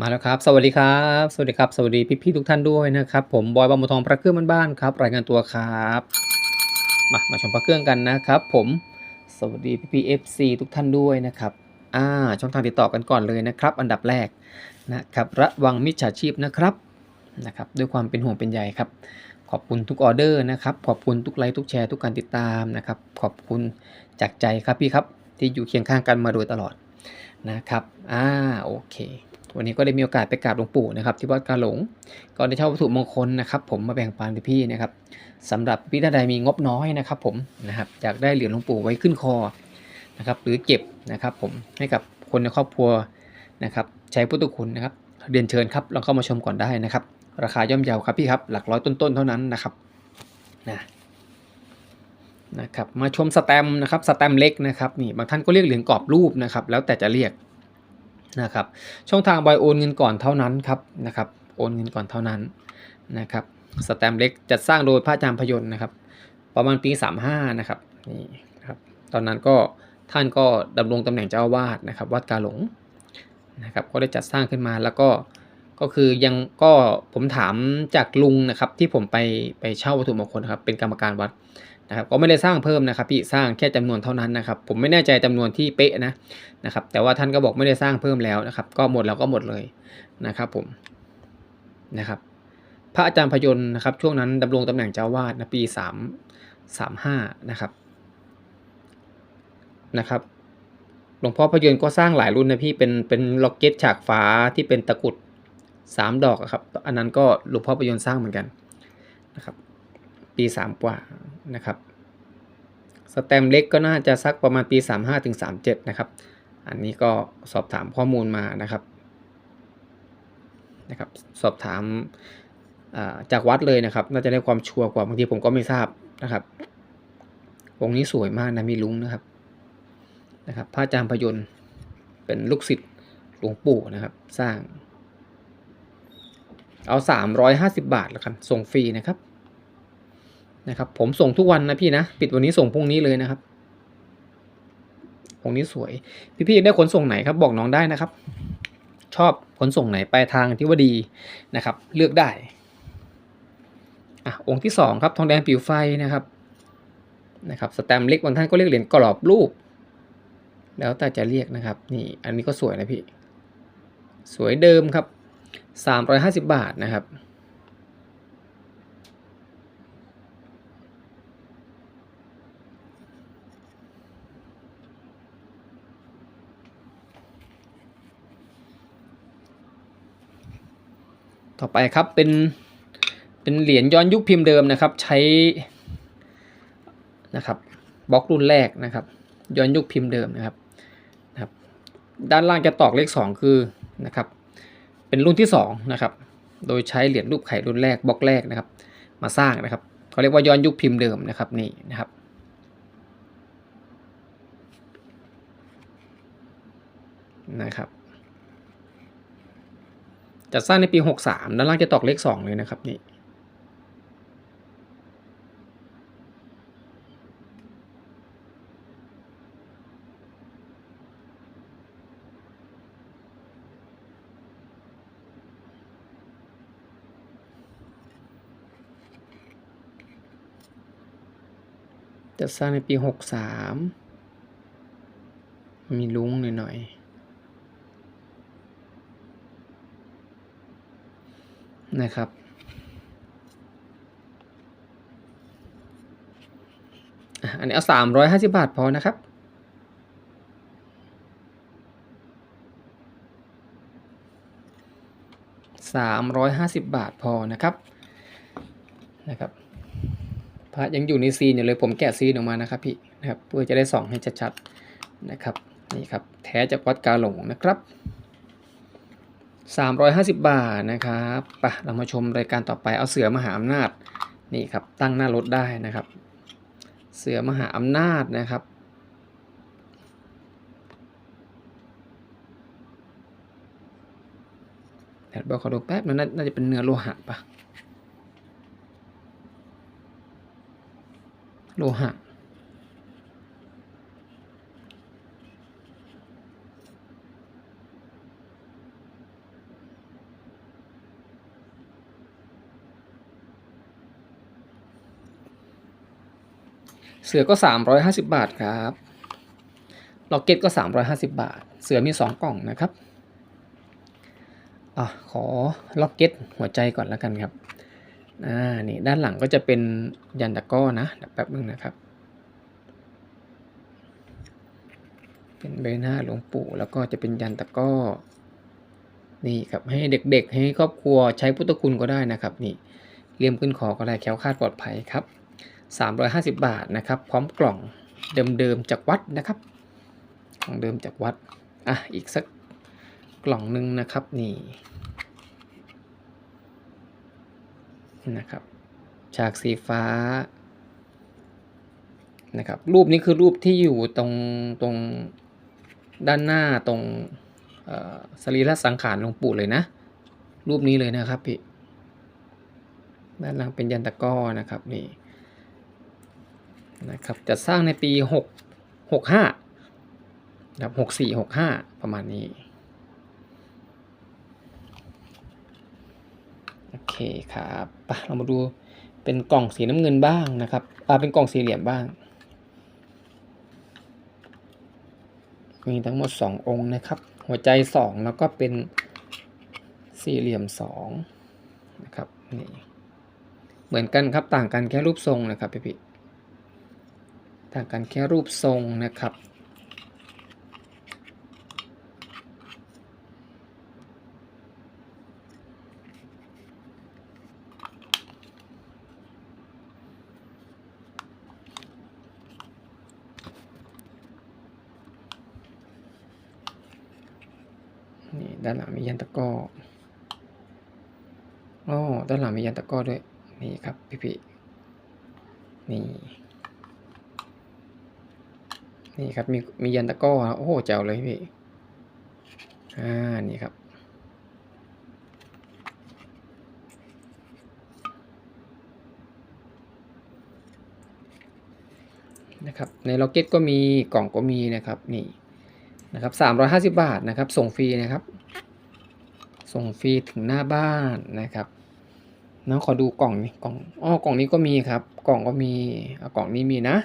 มาแล้วครับ สวัสดีครับ สวัสดีครับ สวัสดีพี่ๆทุกท่านด้วยนะครับ ผมบอยบางบัวทองพระเครื่องบ้านๆครับ รายงานตัวครับ มามาชมพระเครื่องกันนะครับผม สวัสดีพี่ๆ FC ทุกท่านด้วยนะครับ อ่า ช่องทางติดต่อกันก่อนเลยนะครับ อันดับแรกนะครับ ระวังมิจฉาชีพนะครับ นะครับ ด้วยความเป็นห่วงเป็นใยครับ ขอบคุณทุกออเดอร์นะครับ ขอบคุณทุกไลค์ทุกแชร์ทุกการติดตามนะครับ ขอบคุณจากใจครับพี่ครับที่อยู่เคียงข้างกันมาโดยตลอดนะครับ อ่า โอเค วันนี้ก็ได้มีโอกาสไปกราบหลวงปู่นะครับที่วัดกาหลงก็ได้เช่าวัตถุมงคลนะครับ ผมมาแบ่งปันพี่นะครับสำหรับพี่ท่านใดมีงบน้อยนะครับ ผมนะครับอยากได้เหรียญหลวงปู่ไว้ขึ้นคอนะครับ หรือเก็บนะครับ ผมให้กับคนในครอบครัวนะครับ ใช้พุทธคุณนะครับเรียนเชิญครับลองเข้ามาชมก่อนได้นะครับ ราคาย่อมเยาครับพี่ครับ หลักร้อยต้นๆเท่านั้นนะครับนะนะครับมาชมสแตมป์นะครับสแตมป์เล็กนะครับนี่บางท่านก็เรียกเหรียญกรอบรูปนะครับ แล้วแต่จะเรียก นะครับ ช่องทางบอยโอนเงินก่อนเท่านั้นครับนะครับ โอนเงินก่อนเท่านั้นนะครับ สแตมเล็กจัดสร้างโดยพระอาจารย์พยนต์นะครับ ประมาณปี 35 นะครับนี่ครับ ตอนนั้นก็ท่านก็ดำรงตำแหน่งเจ้าวาสนะครับวัดกาหลงนะครับ ก็ได้จัดสร้างขึ้นมาแล้วก็ก็คือยังก็ผมถามจากลุงนะครับที่ผมไปไปเช่าวัตถุมงคลครับเป็นกรรมการวัด นะครับก็ไม่ได้สร้างเพิ่มนะครับพี่สร้างแค่จำนวนเท่านั้นนะครับ ผมไม่แน่ใจจำนวนที่เป๊ะนะนะครับ แต่ว่าท่านก็บอกไม่ได้สร้างเพิ่มแล้วนะครับ ก็หมดแล้วก็หมดเลยนะครับผมนะครับ พระอาจารย์พยนต์นะครับ ช่วงนั้นดำรงตำแหน่งเจ้าวาดนะปีสามสามห้านะครับนะครับหลวงพ่อพยนต์ก็สร้างหลายรุ่นนะพี่เป็นเป็นล็อกเก็ตฉากฟ้าที่เป็นตะกุดสามดอกอะครับ อันนั้นก็หลวงพ่อพยนต์สร้างเหมือนกันนะครับ ปีสามกว่า นะครับสแตมเล็กก็น่าจะสักประมาณปี 35ถึง37นะครับ อันนี้ก็สอบถามข้อมูลมานะครับนะครับสอบถามาจากวัดเลยนะครับ น่าจะได้ความชัวร์กว่าบางทีผมก็ไม่ทราบนะครับองค์นี้สวยมากนะมีลุงนะครับนะครับพระอาจารย์พยนต์เป็นลูกศิษย์หลวงปู่นะครับ สร้าง เอา 350 บาทแล้วกันส่งฟรีนะครับ นะครับ ผมส่งทุกวันนะพี่นะ ปิดวันนี้ส่งพรุ่งนี้เลยนะครับองค์นี้สวย พี่ๆอยากได้ขนส่งไหนครับ บอกน้องได้นะครับ ชอบขนส่งไหนไปลายทางที่ว่าดีนะครับ เลือกได้อะองค์ที่สองครับทองแดงผิวไฟนะครับนะครับสแตมเล็กบางท่านก็เรียกเหรียญกรอบรูป แล้วแต่จะเรียกนะครับ นี่อันนี้ก็สวยนะพี่ สวยเดิมครับสามร้อยห้าสิบบาทนะครับ ต่อไปครับเป็นเป็นเหรียญย้อนยุคพิมพ์เดิมนะครับ ใช้นะครับบล็อกรุ่นแรกนะครับ ย้อนยุคพิมพ์เดิมนะครับนะครับ ด้านล่างจะตอกเลข 2 คือนะครับ เป็นรุ่นที่2นะครับโดยใช้เหรียญรูปไข่รุ่นแรกบล็อกแรกนะครับ มาสร้างนะครับเขาเรียกว่าย้อนยุคพิมพ์เดิมนะครับนี่นะครับนะครับ จัดสร้างในปี 63 ด้านล่างจะตอกเลข 2 เลยนะครับนี่จัดสร้างในปี 63 มีลุ้งหน่อยๆ นะครับ อันนี้เอาสามร้อยห้าสิบบาทพอนะครับสามร้อยห้าสิบบาทพอนะครับนะครับพระยังอยู่ในซีนอยู่เลยผมแกะซีนออกมานะครับพี่นะครับเพื่อจะได้ส่องให้ชัดๆนะครับนี่ครับแท้จากวัดกาหลงนะครับ 350 บาทนะครับปะเรามาชมรายการต่อไปเอาเสือมหาอำนาจนี่ครับตั้งหน้ารถได้นะครับ เสือมหาอำนาจนะครับแอดบอกขอดูแป๊บมันน่าจะเป็นเนื้อโลหะปะโลหะ เสือก็สามร้อยห้าสิบบาทครับล็อกเก็ตก็สามร้อยห้าสิบบาท เสือมีสองกล่องนะครับอะขอล็อกเก็ตหัวใจก่อนแล้วกันครับอ่านี่ด้านหลังก็จะเป็นยันตะก้อนะแป๊บนึงนะครับ เป็นใบหน้าหลวงปู่แล้วก็จะเป็นยันตะก้อนี่ครับให้เด็กๆ ให้ครอบครัวใช้พุทธคุณก็ได้นะครับ นี่เลี่ยมขึ้นคอก็ได้แค้วคาดปลอดภัยครับ 350 บาทนะครับ พร้อมกล่องเดิมๆจากวัดนะครับของเดิมจากวัดอะอีกสักกล่องหนึ่งนะครับนี่นะครับฉากสีฟ้านะครับรูปนี้คือรูปที่อยู่ตรงตรงด้านหน้าตรงสรีระสังขารหลวงปู่เลยนะ รูปนี้เลยนะครับพี่ด้านหลังเป็นยันตะก้อนะครับนี่ นะครับจะสร้างในปีหกหกห้าครับหกสี่หกห้าประมาณนี้โอเคครับไปเรามาดูเป็นกล่องสีน้ำเงินบ้างนะครับอ่าเป็นกล่องสี่เหลี่ยมบ้าง มีทั้งหมดสององค์นะครับ หัวใจสองแล้วก็เป็นสี่เหลี่ยมสองนะครับนี่เหมือนกันครับต่างกันแค่รูปทรงนะครับพี่พี่ ต่างกันแค่รูปทรงนะครับ นี่ด้านหลังมียันตะก้ออ๋อด้านหลังมียันตะก้อด้วย นี่ครับพี่พี่นี่ นี่ครับมีมียันตะก้อครับโอ้โหแจ๋วเลยพี่อ่านี่ครับนะครับในล็อกเก็ตก็มีกล่องก็มีนะครับนี่นะครับสามร้อยห้าสิบบาทนะครับ ส่งฟรีนะครับ ส่งฟรีถึงหน้าบ้านนะครับน้องขอดูกล่องนี้กล่องอ๋อกล่องนี้ก็มีครับ กล่องก็มีเอากล่องนี้มีนะ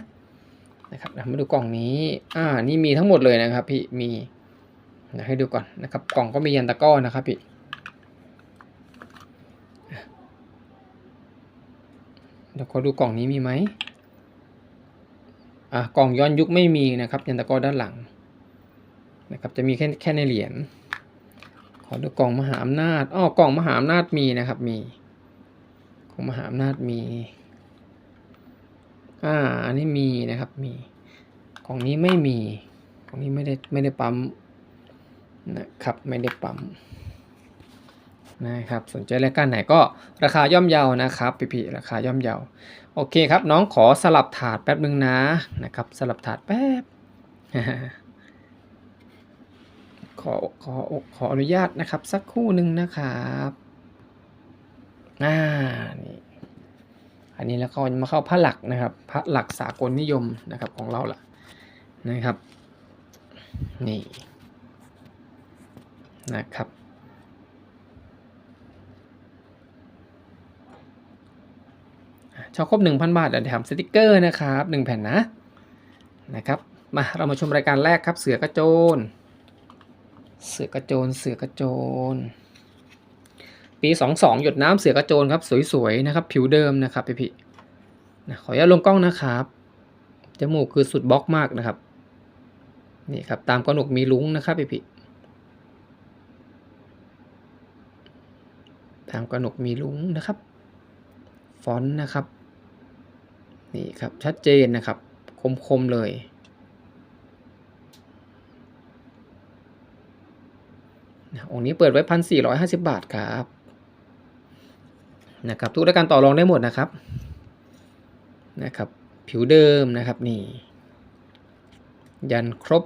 นะครับมาดูกล่องนี้ อ่า นี่มีทั้งหมดเลยนะครับพี่ มีให้ดูก่อนนะครับ กล่องก็มียันตะก้อนะครับพี่ เดี๋ยวขอดูกล่องนี้มีไหมอ่ากล่องย้อนยุคไม่มีนะครับ ยันตะก้อด้านหลังนะครับ จะมีแค่แค่ในเหรียญ ขอดูกล่องมหาอำนาจ อ้อ กล่องมหาอำนาจมีนะครับ มี กล่องมหาอำนาจมี อ่า อันนี้มีนะครับ มีกล่องนี้ไม่มีกล่องนี้ไม่ได้ไม่ได้ปั๊มนะครับ ไม่ได้ปั๊มนะครับ สนใจรายการไหนก็ราคาย่อมเยานะครับพี่พี่ราคาย่อมเยาวโอเคครับ น้องขอสลับถาดแป๊บนึงนะนะครับ สลับถาดแป๊บ ขอขอขออนุญาตนะครับ สักคู่หนึ่งนะครับ อ่า นี่ อันนี้แล้วก็มาเข้าพระหลักนะครับพระหลักสากลนิยมนะครับของเราล่ะนะครับนี่นะครับชอบครบ1,000 บาทเดี๋ยวแถมสติกเกอร์นะครับ 1 แผ่นนะนะครับมาเรามาชมรายการแรกครับเสือกระโจน เสือกระโจนเสือกระโจน ปี 22 หยดน้ำเสือกระโจนครับ สวยๆนะครับผิวเดิมนะครับพี่พี่นะขออนุญาตลงกล้องนะครับจมูกคือสุดบล็อกมากนะครับนี่ครับตามกระหนกมีลุงนะครับพี่พี่ตามกระหนกมีลุงนะครับ ฟอนต์นะครับนี่ครับชัดเจนนะครับ คมๆเลยองค์นี้เปิดไว้พันสี่ร้อยห้าสิบาทครับ นะครับทุกรายการต่อรองได้หมดนะครับนะครับ ผิวเดิมนะครับนี่ ยันครบ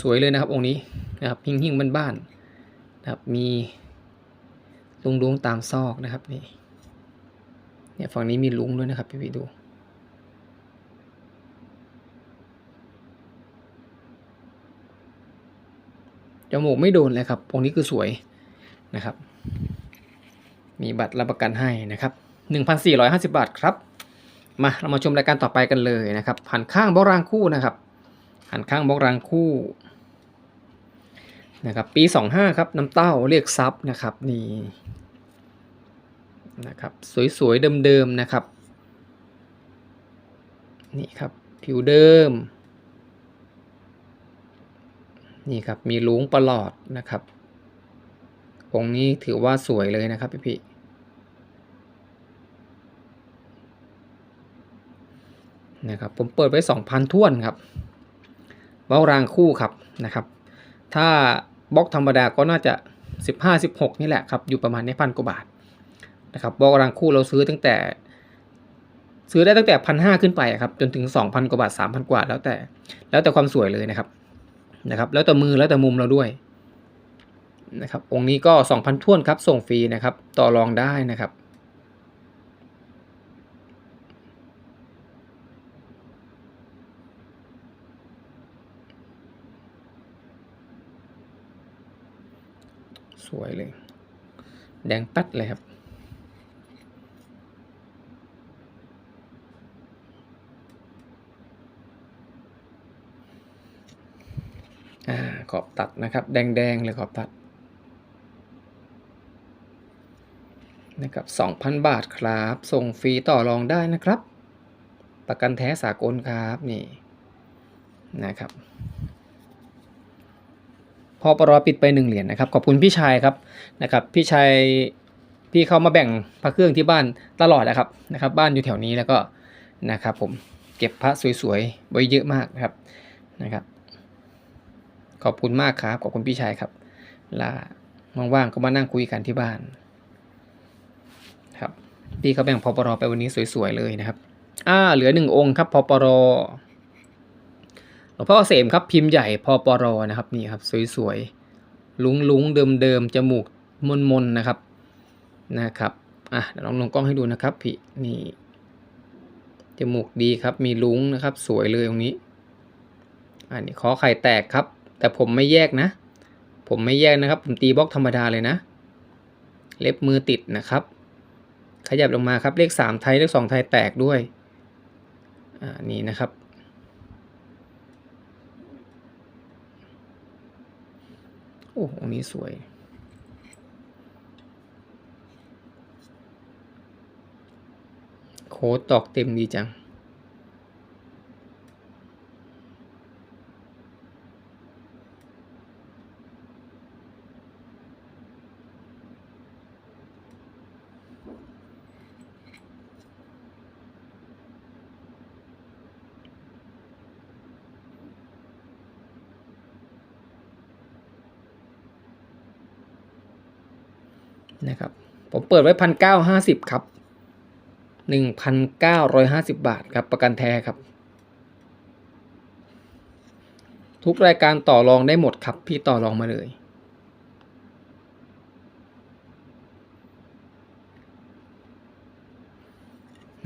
สวยเลยนะครับองค์นี้นะครับหิ่งหิ่งบ้านๆนะครับมีลุงลุงตามซอกนะครับนี่เนี่ยฝั่งนี้มีลุงด้วยนะครับพี่พี่ดู จมูกไม่โดนเลยครับองค์นี้คือสวยนะครับ มีบัตรรับประกันให้นะครับ 1,450 บาทครับ มาเรามาชมรายการต่อไปกันเลยนะครับหันข้างบล็อกรางคู่นะครับหันข้างบล็อกรางคู่นะครับปี 25 ครับน้ำเต้าเรียกซับนะครับนี่นะครับสวยๆเดิมๆนะครับ นี่ครับ ผิวเดิม นี่ครับมีลุงประหลอดนะครับองค์นี้ถือว่าสวยเลยนะครับพี่พี่นะครับผมเปิดไว้ 2,000ท่วนครับเบ้ารางคู่ครับนะครับ ถ้าบล็อกธรรมดาก็น่าจะ 15-16 นี่แหละครับ อยู่ประมาณในพันกว่าบาทนะครับบล็อกรางคู่เราซื้อตั้งแต่ ซื้อได้ตั้งแต่พันห้าขึ้นไปครับจนถึง 2,000 กว่าบาท 3,000 กว่าแล้วแต่ แล้วแต่ความสวยเลยนะครับ นะครับ แล้วแต่มือแล้วแต่มุมเราด้วยนะครับ องค์นี้ก็ 2,000ท่วนครับ ส่งฟรีนะครับ ต่อรองได้นะครับ สวยเลย แดงปัดเลยครับ อ่า ขอบ ตัดนะครับ แดงๆเลยขอบตัดนะครับ2,000 บาทครับ ส่งฟรีต่อรองได้นะครับ ประกันแท้สากลครับนี่นะครับ พอปรอปิดไปหนึ่งเหรียญนะครับ ขอบคุณพี่ชายครับนะครับ พี่ชายพี่เขามาแบ่งพระเครื่องที่บ้านตลอดนะครับนะครับ บ้านอยู่แถวนี้แล้วก็นะครับ ผมเก็บพระสวยๆไว้เยอะมากนะครับนะครับ ขอบคุณมากครับ ขอบคุณพี่ชายครับลาว่างๆก็มานั่งคุยกันที่บ้าน ครับพี่เขาแบ่งพอปรไปวันนี้สวยๆเลยนะครับ อ่า เหลือหนึ่งองค์ครับพอปรหลวงพ่อเกษมครับพิมพ์ใหญ่พอปรนะครับนี่ครับ สวยๆลุงลุงเดิมเดิมๆจมูกมนมนๆนะครับนะครับอะเดี๋ยวลองลงกล้องให้ดูนะครับ พี่นี่จมูกดีครับ มีลุงนะครับ สวยเลยตรงนี้ อันนี้ขอไข่แตกครับ แต่ผมไม่แยกนะ ผมไม่แยกนะครับ ผมตีบล็อกธรรมดาเลยนะ เล็บมือติดนะครับ ขยับลงมาครับเลขสามไทยเลขสองไทยแตกด้วย อ่า นี่นะครับโอ้องนี้สวยโค้ดตอกเต็มดีจัง นะครับ ผมเปิดไว้พันเก้าห้าสิบครับหนึ่งพันเก้าร้อยห้าสิบบาทครับ ประกันแท้ครับ ทุกรายการต่อรองได้หมดครับ พี่ต่อรองมาเลย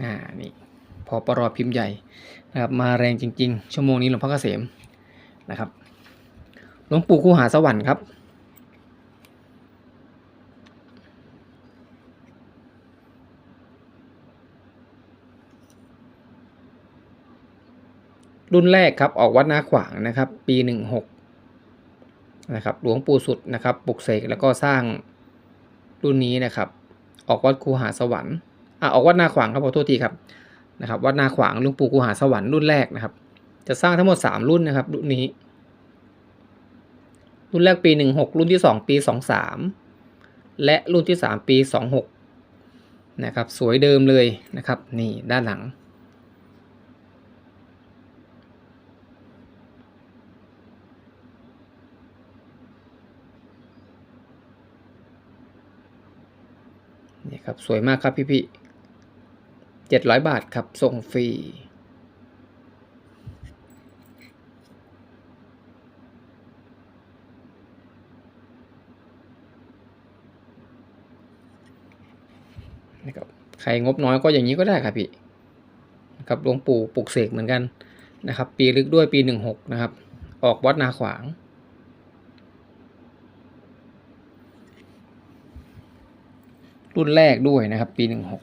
อ่า นี่พอปรอพิมพ์ใหญ่นะครับมาแรงจริง ๆ ชั่วโมงนี้หลวงพ่อเกษมนะครับหลวงปู่คูหาสวรรค์ครับ รุ่นแรกครับออกวัดนาขวางนะครับ ปีหนึ่งหกนะครับหลวงปู่สุดนะครับปลุกเสกแล้วก็สร้างรุ่นนี้นะครับ ออกวัดคูหาสวรรค์อะออกวัดนาขวางครับขอโทษทีครับนะครับวัดนาขวางหลวงปู่คูหาสวรรค์รุ่นแรกนะครับ จะสร้างทั้งหมดสามรุ่นนะครับรุ่นนี้ รุ่นแรกปีหนึ่งหกรุ่นที่สองปีสองสามและรุ่นที่สามปีสองหกนะครับสวยเดิมเลยนะครับ นี่ด้านหลัง นี่ครับสวยมากครับพี่พี่เจ็ดร้อยบาทครับส่งฟรีนะครับใครงบน้อยก็อย่างนี้ก็ได้ครับพี่ครับหลวงปู่ปลุกเสกเหมือนกันนะครับ ปีลึกด้วยปีหนึ่งหกนะครับ ออกวัดนาขวาง รุ่นแรกด้วยนะครับ ปีหนึ่งหก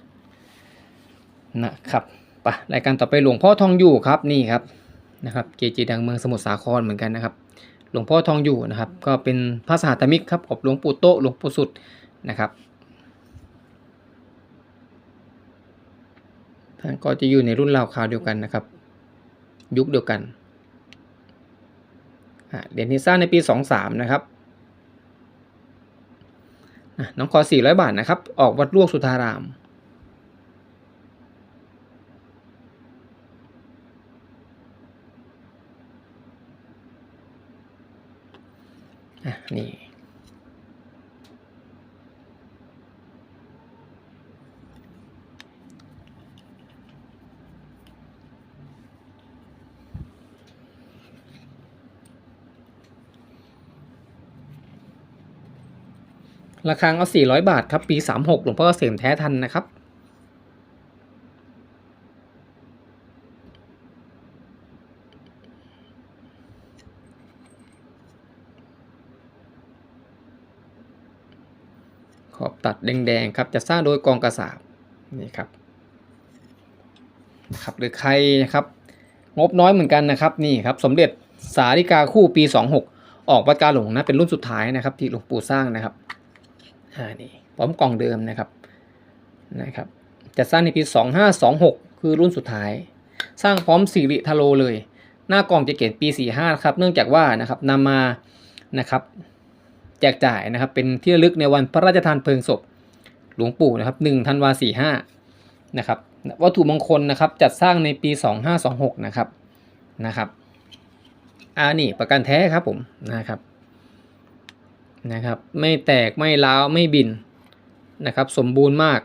นะครับไปรายการต่อไปหลวงพ่อทองอยู่ครับนี่ครับนะครับ เกจิดังเมืองสมุทรสาครเหมือนกันนะครับ หลวงพ่อทองอยู่นะครับ ก็เป็นพระสหัตมิกครับกับหลวงปู่โตหลวงปู่สุดนะครับท่านก็จะอยู่ในรุ่นราวคราวเดียวกันนะครับ ยุคเดียวกันอะเหรียญที่าในปี 23 นะครับ น้องคอ400 บาทนะครับ ออกวัดลวกสุธารามอะนี่ ราคาเอา 400 บาทครับ ปี 36 หลวงพ่อเกษมแท้ทันนะครับ ขอบตัดแดงๆครับ จะสร้างโดยกองกระสาบนี่ครับครับหรือใครนะครับ งบน้อยเหมือนกันนะครับ นี่ครับ สมเด็จสาริกาคู่ปี 26 ออกวัดกาหลงนะเป็นรุ่นสุดท้ายนะครับ ที่หลวงปู่สร้างนะครับ อ่านี่พร้อมกล่องเดิมนะครับนะครับจะสร้างในปี 2526 คือรุ่นสุดท้าย สร้างพร้อมสิริทาโลเลย หน้ากล่องจะเขียนปี 45ครับเนื่องจากว่านะครับนำมานะครับแจกจ่ายนะครับเป็นที่ระลึกในวันพระราชทานเพลิงศพหลวงปู่นะครับ1ธันวา45นะครับวัตถุมงคลนะครับจัดสร้างในปี 2526 นะครับนะครับอ่านี่ประกันแท้ครับผมนะครับ นะครับ ไม่แตกไม่ร้าวไม่บินนะครับ สมบูรณ์มาก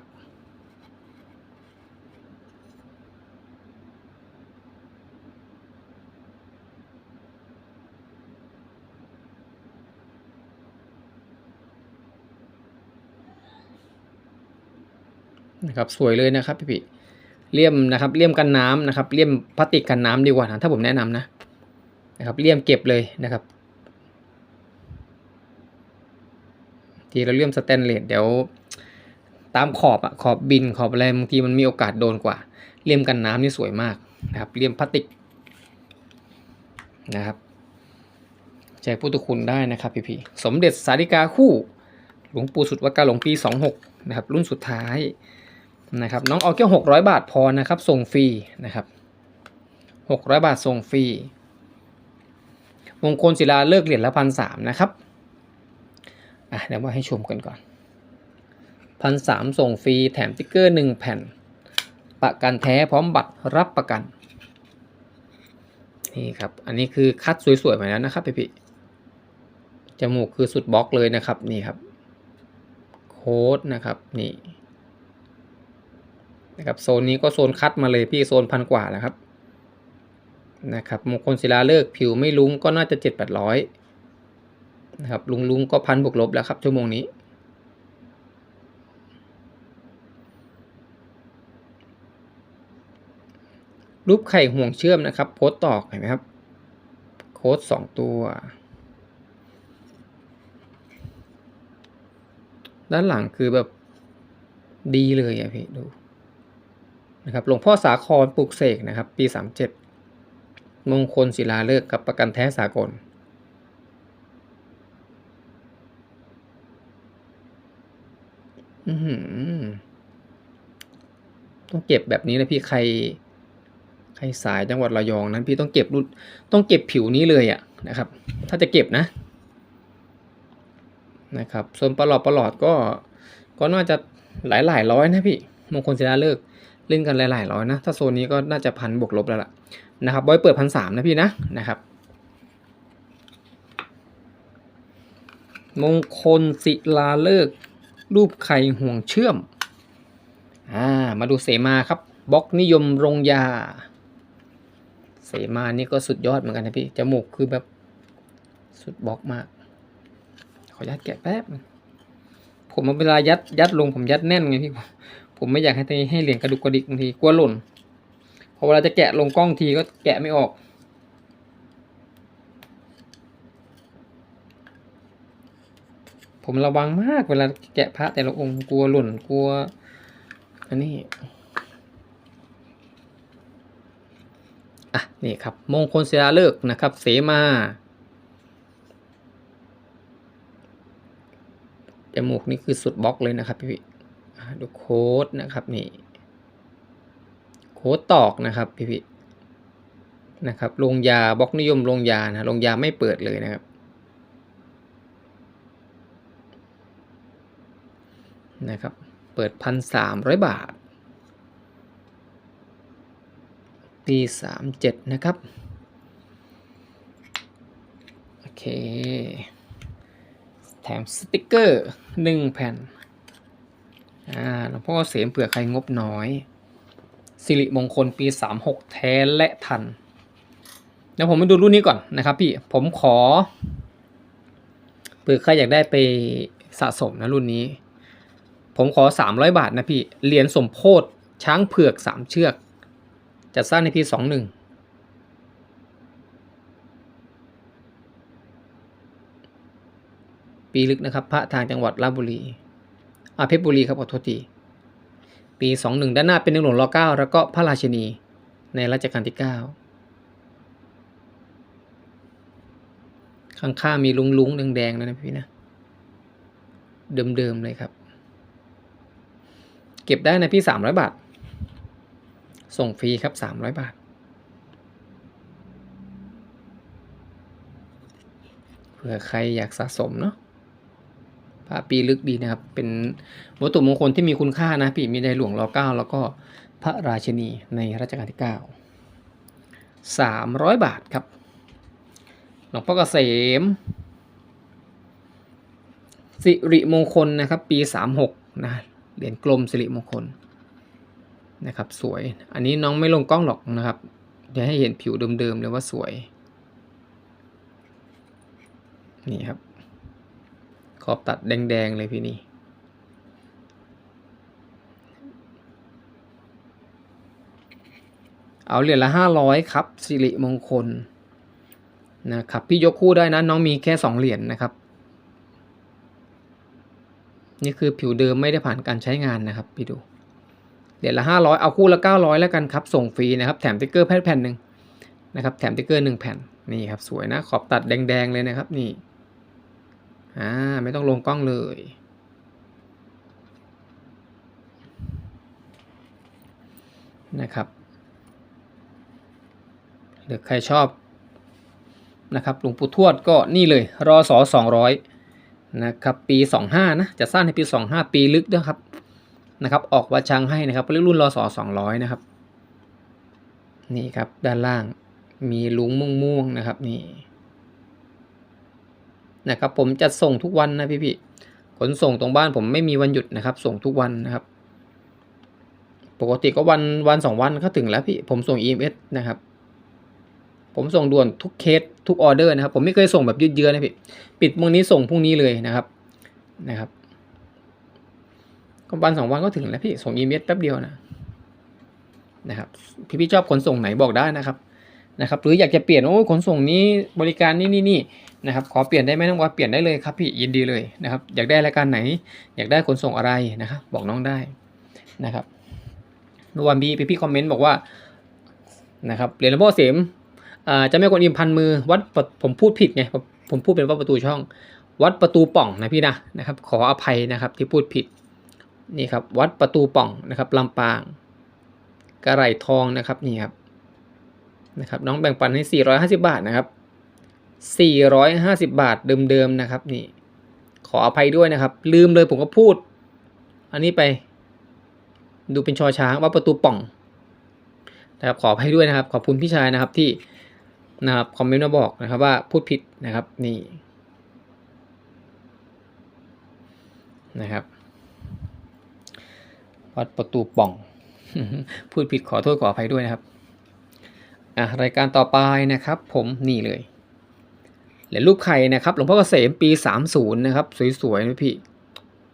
นะครับสวยเลยนะครับพี่พี่เลี่ยมนะครับเลี่ยมกันน้ำนะครับเลี่ยมพลาสติกกันน้ำดีกว่านะถ้าผมแนะนำนะนะครับเลี่ยมเก็บเลยนะครับ ทีเราเลี่ยมสแตนเลสเดี๋ยวตามขอบอะขอบบินขอบอะไรบางทีมันมีโอกาสโดนกว่าเลี่ยมกันน้ำนี่สวยมากนะครับเลี่ยมพลาสติกนะครับแจกพุทธคุณได้นะครับพี่พี่สมเด็จสาริกาคู่ หลวงปู่สุดวัดกาหลงปี 26นะครับรุ่นสุดท้ายนะครับน้องเอาแค่600 บาทพอนะครับส่งฟรีนะครับ600 บาทส่งฟรีมงคลศิลาเลิกเหรียญละพันสามนะครับ อะเดี๋ยวมาให้ชมกันก่อนพันสามส่งฟรีแถมติ๊กเกอร์หนึ่งแผ่น ประกันแท้พร้อมบัตรรับประกัน นี่ครับ อันนี้คือคัดสวยๆมาแล้วนะครับพี่พี่จมูกคือสุดบล็อกเลยนะครับนี่ครับ โค้ดนะครับนี่นะครับโซนนี้ก็โซนคัดมาเลยพี่โซนพันกว่าแล้วครับนะครับมงคลศิลาเลิกผิวไม่ลุ้งก็น่าจะเจ็ดแปดร้อย นะครับลุงลุงก็พันบวกลบแล้วครับ ชั่วโมงนี้ รูปไข่ห่วงเชื่อมนะครับโพสต์ตอกเห็นไหมครับ โค้ดสองตัว ด้านหลังคือแบบดีเลยอะพี่ดูนะครับหลวงพ่อสาครปลูกเสกนะครับ ปีสามเจ็ดมงคลศิลาเลิกกับประกันแท้สากล อือหือ ต้องเก็บแบบนี้นะพี่ใคร ใครสายจังหวัดระยองนั้นพี่ต้องเก็บรุ่นต้องเก็บผิวนี้เลยอะนะครับ ถ้าจะเก็บนะ นะครับส่วนปลอดปลอดก็ ก็น่าจะหลายหลายร้อยนะพี่มงคลศิลาเลิกเล่นกันหลายหลายร้อยนะ ถ้าโซนนี้ก็น่าจะพันบวกลบแล้วล่ะนะครับบอยเปิดพันสามนะพี่นะนะครับ มงคลศิลาเลิก รูปไข่ห่วงเชื่อม อ่า มาดูเสมาครับบล็อกนิยมรงยา เสมานี่ก็สุดยอดเหมือนกันนะพี่ จมูกคือแบบสุดบล็อกมาก ขอยัดแกะแป๊บ ผมเวลายัดยัดลงผมยัดแน่นไงพี่ ผมไม่อยากให้ให้เหรียญกระดุกกระดิกบางทีกลัวหล่น พอเวลาจะแกะลงกล้องทีก็แกะไม่ออก ผมระวังมากเวลาแกะพระแต่ละองค์กลัวหล่นกลัว อันนี้อะนี่ครับมงคลเสียเลิกนะครับ เสมาจมูกนี่คือสุดบล็อกเลยนะครับพี่พี่ดูโค้ดนะครับนี่โค้ดตอกนะครับพี่พี่นะครับลงยาบล็อกนิยมลงยานะลงยาไม่เปิดเลยนะครับ นะครับ เปิดพันสามร้อยบาท ปีสามเจ็ดนะครับ โอเค แถมสติกเกอร์หนึ่งแผ่น อ่าหลวงพ่อเสียมเผื่อใครงบน้อย สิริมงคลปี 36 แท้และทัน เดี๋ยวผมมาดูรุ่นนี้ก่อนนะครับพี่ ผมขอเผื่อใครอยากได้ไปสะสมนะรุ่นนี้ ผมขอ 300 บาทนะพี่ เหรียญสมโพธช้างเผือก 3 เชือกจะสร้างในปี 21ปีลึกนะครับพระทางจังหวัดราชบุรีอาเพชรบุรีครับขอโทษทีปี 21 ด้านหน้าเป็นในหลวงรอ9แล้วก็พระราชินีในรัชกาลที่ 9 ข้างๆมีลุงๆแดงๆแล้วนะพี่นะ เดิมๆเลยครับ เก็บได้นะพี่ 300 บาท ส่งฟรีครับ 300 บาท เผื่อใครอยากสะสมเนาะพระปีลึกดีนะครับ เป็นวัตถุมงคลที่มีคุณค่านะพี่มีในหลวงรอเก้าแล้วก็พระราชินีในรัชกาลที่ 9 300 บาทครับ หลวงพ่อเกษม สิริมงคลนะครับ ปี 36 นะ เหรียญกลมสิริมงคลนะครับสวย อันนี้น้องไม่ลงกล้องหรอกนะครับเดี๋ยวให้เห็นผิวเดิมๆเลยว่าสวย นี่ครับ ขอบตัดแดงๆเลยพี่นี่เอาเหรียญละห้าร้อยครับสิริมงคลนะครับพี่ยกคู่ได้นะน้องมีแค่สองเหรียญนะครับ นี่คือผิวเดิมไม่ได้ผ่านการใช้งานนะครับพี่ดูเหรียญละห้าร้อยเอาคู่ละเก้าร้อยแล้วกันครับส่งฟรีนะครับแถมติ๊กเกอร์แผ่นหนึ่งนะครับแถมติ๊กเกอร์หนึ่งแผ่นนี่ครับสวยนะขอบตัดแดงๆเลยนะครับนี่อ่าไม่ต้องลงกล้องเลย นะครับหรือใครชอบนะครับหลวงปู่ทวดก็นี่เลยรอสอสองร้อย นะครับปีสองห้านะจะสร้างในปีสองห้าปีลึกด้วยครับนะครับ ออกวัช้างให้นะครับเรียกรุ่นรอสอสองร้อยนะครับ นี่ครับด้านล่างมีลุงม่วงๆนะครับนี่นะครับผมจะส่งทุกวันนะพี่พี่ๆขนส่งตรงบ้านผมไม่มีวันหยุดนะครับ ส่งทุกวันนะครับ ปกติก็วันวันสองวันก็ถึงแล้วพี่ผมส่ง EMS นะครับ ผมส่งด่วนทุกเคสทุกออเดอร์นะครับ ผมไม่เคยส่งแบบยืดเยื้อนะพี่ปิดพรุ่งนี้ส่งพรุ่งนี้เลยนะครับนะครับก็วันสองวันก็ถึงแล้วพี่ส่ง EMS แป๊บเดียวนะนะครับพี่พี่ชอบขนส่งไหนบอกได้นะครับนะครับ หรืออยากจะเปลี่ยนโอ้ขนส่งนี้บริการนี่นี่นี่นะครับขอเปลี่ยนได้ไหมน้องว่าเปลี่ยนได้เลยครับพี่ยินดีเลยนะครับ อยากได้รายการไหน อยากได้ขนส่งอะไรนะครับบอกน้องได้นะครับเมื่อวานพี่พี่คอมเมนต์บอกว่านะครับเรียญหลวงพ่อเสม จะไม่กวนอิมพันมือวัดผมพูดผิดไงผมผมพูดเป็นวัดประตูช่อง วัดประตูป่องนะพี่นะนะครับ ขออภัยนะครับที่พูดผิดนี่ครับวัดประตูป่องนะครับลำปางกระไรทองนะครับนี่ครับนะครับน้องแบ่งปันให้ 450 บาทนะครับ 450 บาทเดิมๆนะครับนี่ขออภัยด้วยนะครับ ลืมเลยผมก็พูด อันนี้ไป ดูเป็นชอช้างว่าประตูป่องนะครับขออภัยด้วยนะครับ ขอบคุณพี่ชายนะครับที่ นะครับคอมเมนต์มาบอกนะครับว่าพูดผิดนะครับนี่นะครับวัดประตูป่อง พูดผิดขอโทษขออภัยด้วยนะครับอะรายการต่อไปนะครับ ผมนี่เลยเหรียญรูปไข่นะครับหลวงพ่อเกษมปีสามศูนย์นะครับ สวยๆนะพี่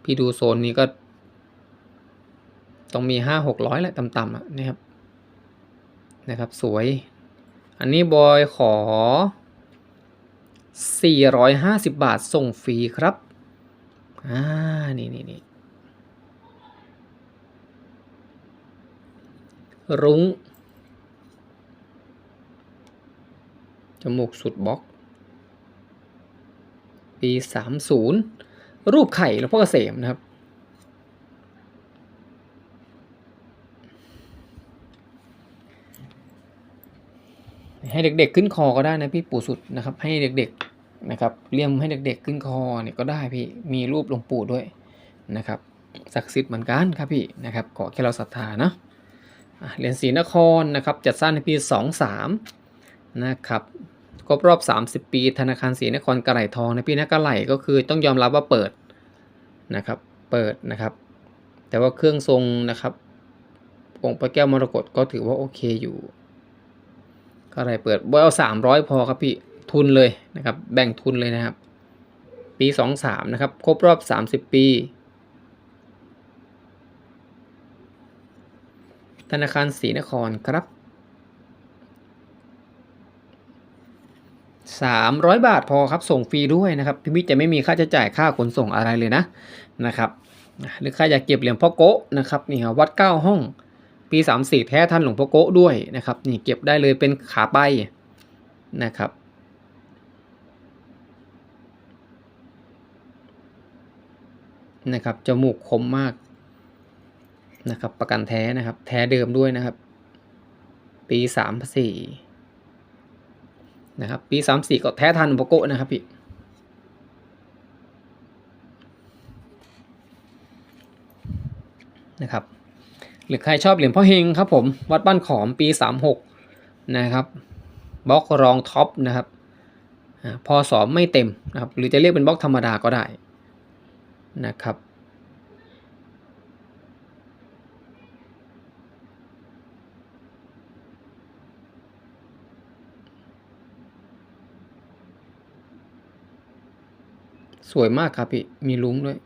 พี่ดูโซนนี้ก็ ต้องมีห้าหกร้อยแหละต่ำๆอะนะครับนะครับ สวย อันนี้บอยขอ 450 บาทส่งฟรีครับ อ่า นี่นี่นี่รุ้ง จมูกสุดบล็อก ปี 30 รูปไข่หลวงพ่อเกษมนะครับ ให้เด็กๆขึ้นคอก็ได้นะพี่ปู่สุดนะครับ ให้เด็กๆนะครับเลี่ยมให้เด็กๆขึ้นคอเนี่ยก็ได้พี่มีรูปหลวงปู่ด้วยนะครับศักดิ์สิทธิ์เหมือนกันครับพี่นะครับขอแค่เราศรัทธานะอะเหรียญศรีนครนะครับจัดสร้างในปี 23 นะครับครบรอบ 30 ปี ธนาคารศรีนครกระไหลทองนะพี่นะกระไหลก็คือต้องยอมรับว่าเปิดนะครับเปิดนะครับ แต่ว่าเครื่องทรงนะครับองค์พระแก้วมรกตก็ถือว่าโอเคอยู่ กระไหลเปิดบอยเอา300พอครับพี่ทุนเลยนะครับ แบ่งทุนเลยนะครับ ปี23นะครับ ครบรอบ30ปี ธนาคารศรีนครครับ300 บาทพอครับส่งฟรีด้วยนะครับพี่มิจะไม่มีค่าใช้จ่ายค่าขนส่งอะไรเลยนะนะครับหรือใครอยากเก็บเหรียญพ่อโกะนะครับนี่ครับวัดเก้าห้อง ปี 34 แท้ท่านหลวงพ่อโกะด้วยนะครับนี่เก็บได้เลยเป็นขาไปนะครับนะครับจมูกคมมากนะครับประกันแท้นะครับ แท้เดิมด้วยนะครับ ปีสามสี่นะครับปีสามสี่ก็แท้ทันโปโกะนะครับพี่นะครับ หรือใครชอบเหรียญพ่อเฮงครับผมวัดบ้านขอมปีสามหกนะครับบล็อกรองท็อปนะครับพอสอบไม่เต็มนะครับ หรือจะเรียกเป็นบล็อกธรรมดาก็ได้นะครับ สวยมากครับพี่ มีลุ้งด้วย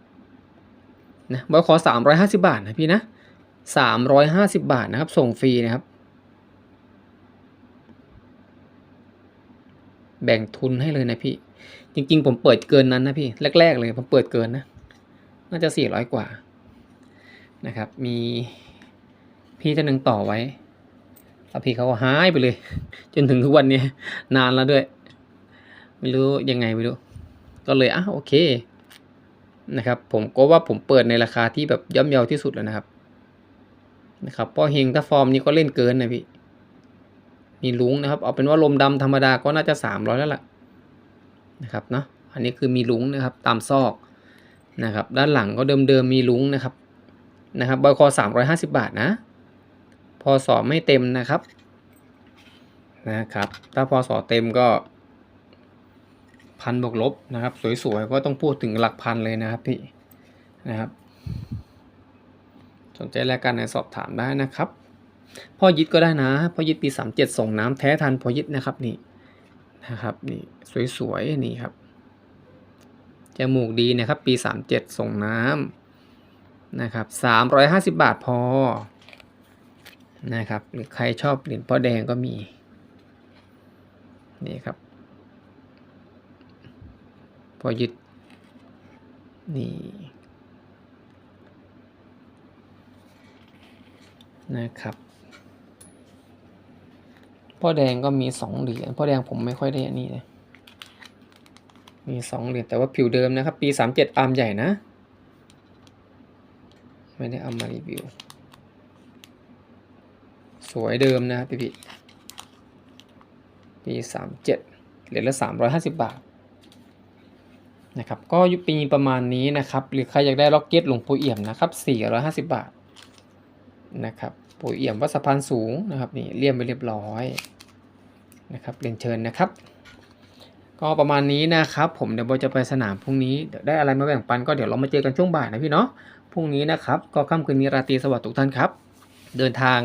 นะบอยขอสามร้อยห้าสิบาทนะพี่นะ สามร้อยห้าสิบาทนะครับ ส่งฟรีนะครับ แบ่งทุนให้เลยนะพี่ จริง ๆ ผมเปิดเกินนั้นนะพี่ แรก ๆ เลยผมเปิดเกินนะ น่าจะสี่ร้อยกว่านะครับ มีพี่ท่านหนึ่งต่อไว้แล้วพี่เขาก็หายไปเลย จนถึงทุกวันนี้นานแล้วด้วย ไม่รู้ยังไงไม่รู้ ก็เลยอะโอเคนะครับ ผมก็ว่าผมเปิดในราคาที่แบบย่อมเยาที่สุดแล้วนะครับ นะครับเพราะเฮงถ้าฟอร์มนี้ก็เล่นเกินนะพี่มีลุงนะครับ เอาเป็นว่าลมดำธรรมดาก็น่าจะสามร้อยแล้วล่ะนะครับเนาะอันนี้คือมีลุงนะครับตามซอกนะครับด้านหลังก็เดิมๆมีลุงนะครับนะครับบอยคอสามร้อยห้าสิบาทนะ พอสอไม่เต็มนะครับนะครับถ้าพอสอเต็มก็พันบวกลบนะครับ สวยๆก็ต้องพูดถึงหลักพันเลยนะครับพี่นะครับ สนใจรายการไหนสอบถามได้นะครับ พ่อยึดก็ได้นะ พ่อยึดปี 37 ส่งน้ำแท้ทันพ่อยึดนะครับนี่นะครับนี่สวยๆนี่ครับจมูกดีนะครับ ปี 37 ส่งน้ำนะครับ350 บาทพอนะครับหรือใครชอบเหรียญพ่อแดงก็มี นี่ครับพอยึดนี่ นะครับพ่อแดงก็มีสองเหรียญพ่อแดงผมไม่ค่อยได้อันนี้เลยมีสองเหรียญแต่ว่าผิวเดิมนะครับ ปีสามเจ็ดอาร์มใหญ่นะ ไม่ได้เอามารีวิว สวยเดิมนะครับพี่พี่ปีสามเจ็ดเหรียญละสามร้อยห้าสิบบาทนะครับก็ยุปีประมาณนี้นะครับ หรือใครอยากได้ล็อกเก็ตหลวงปู่เอี่ยมนะครับสี่ร้อยห้าสิบบาท นะครับปู่เอี่ยมวัดสะพานสูงนะครับนี่เลี่ยมไปเรียบร้อยนะครับเรียนเชิญนะครับ ก็ประมาณนี้นะครับ ผมเดี๋ยวโบจะไปสนามพรุ่งนี้เดี๋ยวได้อะไรมาแบ่งปันก็เดี๋ยวเรามาเจอกันช่วงบ่ายนะพี่เนาะพรุ่งนี้นะครับ ก็ค่ำคืนนี้ราตรีสวัสดิ์ทุกท่านครับ เดินทาง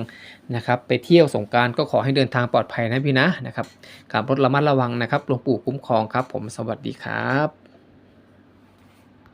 นะครับ ไปเที่ยวสงการก็ขอให้เดินทางปลอดภัยนะพี่นะนะครับขับรถระมัดระวังนะครับหลวงปู่คุ้มครองครับ ผมสวัสดีครับ